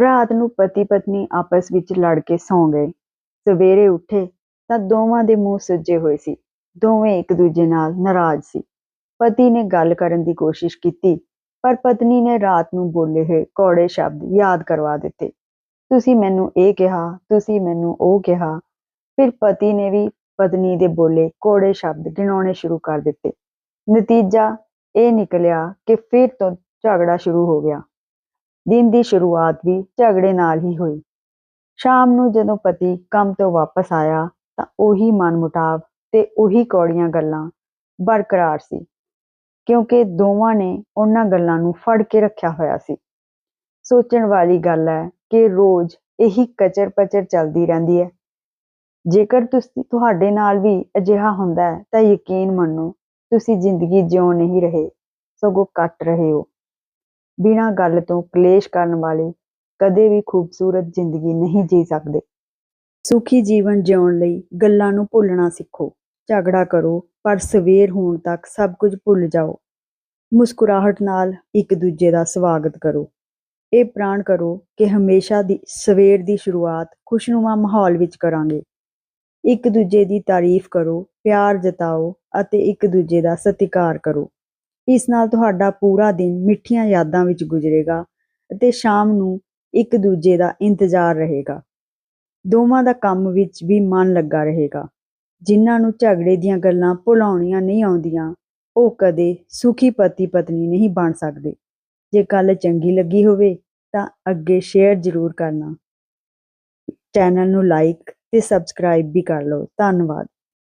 ਰਾਤ ਨੂੰ ਪਤੀ ਪਤਨੀ ਆਪਸ ਵਿੱਚ ਲੜ ਕੇ ਸੌਂ ਗਏ। ਸਵੇਰੇ ਉੱਠੇ ਤਾਂ ਦੋਵਾਂ ਦੇ ਮੂੰਹ ਸੁੱਜੇ ਹੋਏ ਸੀ। ਦੋਵੇਂ ਇੱਕ ਦੂਜੇ ਨਾਲ ਨਾਰਾਜ਼ ਸੀ। ਪਤੀ ਨੇ ਗੱਲ ਕਰਨ ਦੀ ਕੋਸ਼ਿਸ਼ ਕੀਤੀ, ਪਰ ਪਤਨੀ ਨੇ ਰਾਤ ਨੂੰ ਬੋਲੇ ਹੋਏ ਕੌੜੇ ਸ਼ਬਦ ਯਾਦ ਕਰਵਾ ਦਿੱਤੇ। ਤੁਸੀਂ ਮੈਨੂੰ ਇਹ ਕਿਹਾ, ਤੁਸੀਂ ਮੈਨੂੰ ਉਹ ਕਿਹਾ। ਫਿਰ ਪਤੀ ਨੇ ਵੀ ਪਤਨੀ ਦੇ ਬੋਲੇ ਕੋੜੇ ਸ਼ਬਦ ਗਿਣਾਉਣੇ ਸ਼ੁਰੂ ਕਰ ਦਿੱਤੇ। ਨਤੀਜਾ ਇਹ ਨਿਕਲਿਆ ਕਿ ਫਿਰ ਤੋਂ ਝਗੜਾ ਸ਼ੁਰੂ ਹੋ ਗਿਆ। ਦਿਨ ਦੀ ਸ਼ੁਰੂਆਤ ਵੀ ਝਗੜੇ ਨਾਲ ਹੀ ਹੋਈ। ਸ਼ਾਮ ਨੂੰ ਜਦੋਂ ਪਤੀ ਕੰਮ ਤੋਂ ਵਾਪਸ ਆਇਆ ਤਾਂ ਉਹੀ ਮਨਮੁਟਾਵ ਤੇ ਉਹੀ ਕੌੜੀਆਂ ਗੱਲਾਂ ਬਰਕਰਾਰ ਸੀ, ਕਿਉਂਕਿ ਦੋਵਾਂ ਨੇ ਉਹਨਾਂ ਗੱਲਾਂ ਨੂੰ ਫੜ ਕੇ ਰੱਖਿਆ ਹੋਇਆ ਸੀ। ਸੋਚਣ ਵਾਲੀ ਗੱਲ ਹੈ ਕਿ ਰੋਜ਼ ਇਹੀ ਕਚਰ ਪਚਰ ਚੱਲਦੀ ਰਹਿੰਦੀ ਹੈ। ਜੇਕਰ ਤੁਸੀਂ, ਤੁਹਾਡੇ ਨਾਲ ਵੀ ਅਜਿਹਾ ਹੁੰਦਾ ਹੈ ਤਾਂ ਯਕੀਨ ਮੰਨੋ, ਤੁਸੀਂ ਜ਼ਿੰਦਗੀ ਜਿਉ ਨਹੀਂ ਰਹੇ, ਸਗੋਂ ਕੱਟ ਰਹੇ ਹੋ। ਬਿਨਾਂ ਗੱਲ ਤੋਂ ਕਲੇਸ਼ ਕਰਨ ਵਾਲੇ ਕਦੇ ਵੀ ਖੂਬਸੂਰਤ ਜ਼ਿੰਦਗੀ ਨਹੀਂ ਜੀ ਸਕਦੇ। ਸੁਖੀ ਜੀਵਨ ਜਿਉਣ ਲਈ ਗੱਲਾਂ ਨੂੰ ਭੁੱਲਣਾ ਸਿੱਖੋ, ਝਗੜਾ ਕਰੋ, ਪਰ ਸਵੇਰ ਹੋਣ ਤੱਕ ਸਭ ਕੁਝ ਭੁੱਲ ਜਾਓ। ਮੁਸਕਰਾਹਟ ਨਾਲ ਇੱਕ ਦੂਜੇ ਦਾ ਸਵਾਗਤ ਕਰੋ। ਇਹ ਪ੍ਰਾਣ ਕਰੋ ਕਿ ਹਮੇਸ਼ਾ ਦੀ, ਸਵੇਰ ਦੀ ਸ਼ੁਰੂਆਤ ਖੁਸ਼ਨੁਮਾ ਮਾਹੌਲ ਵਿੱਚ ਕਰਾਂਗੇ। ਇੱਕ ਦੂਜੇ ਦੀ ਤਾਰੀਫ ਕਰੋ, ਪਿਆਰ ਜਤਾਓ ਅਤੇ ਇੱਕ ਦੂਜੇ ਦਾ ਸਤਿਕਾਰ ਕਰੋ। ਇਸ ਨਾਲ ਤੁਹਾਡਾ ਪੂਰਾ ਦਿਨ ਮਿੱਠੀਆਂ ਯਾਦਾਂ ਵਿੱਚ ਗੁਜ਼ਰੇਗਾ ਅਤੇ ਸ਼ਾਮ ਨੂੰ ਇੱਕ ਦੂਜੇ ਦਾ ਇੰਤਜ਼ਾਰ ਰਹੇਗਾ। ਦੋਵਾਂ ਦਾ ਕੰਮ ਵਿੱਚ ਵੀ ਮਨ ਲੱਗਾ ਰਹੇਗਾ। ਜਿਨ੍ਹਾਂ ਨੂੰ ਝਗੜੇ ਦੀਆਂ ਗੱਲਾਂ ਭੁਲਾਉਣੀਆਂ ਨਹੀਂ ਆਉਂਦੀਆਂ, ਉਹ ਕਦੇ ਸੁਖੀ ਪਤੀ ਪਤਨੀ ਨਹੀਂ ਬਣ ਸਕਦੇ। ਜੇ ਗੱਲ ਚੰਗੀ ਲੱਗੀ ਹੋਵੇ ਤਾਂ ਅੱਗੇ ਸ਼ੇਅਰ ਜ਼ਰੂਰ ਕਰਨਾ। ਚੈਨਲ ਨੂੰ ਲਾਈਕ ਤੇ ਸਬਸਕ੍ਰਾਈਬ ਵੀ ਕਰ ਲਓ। ਧੰਨਵਾਦ।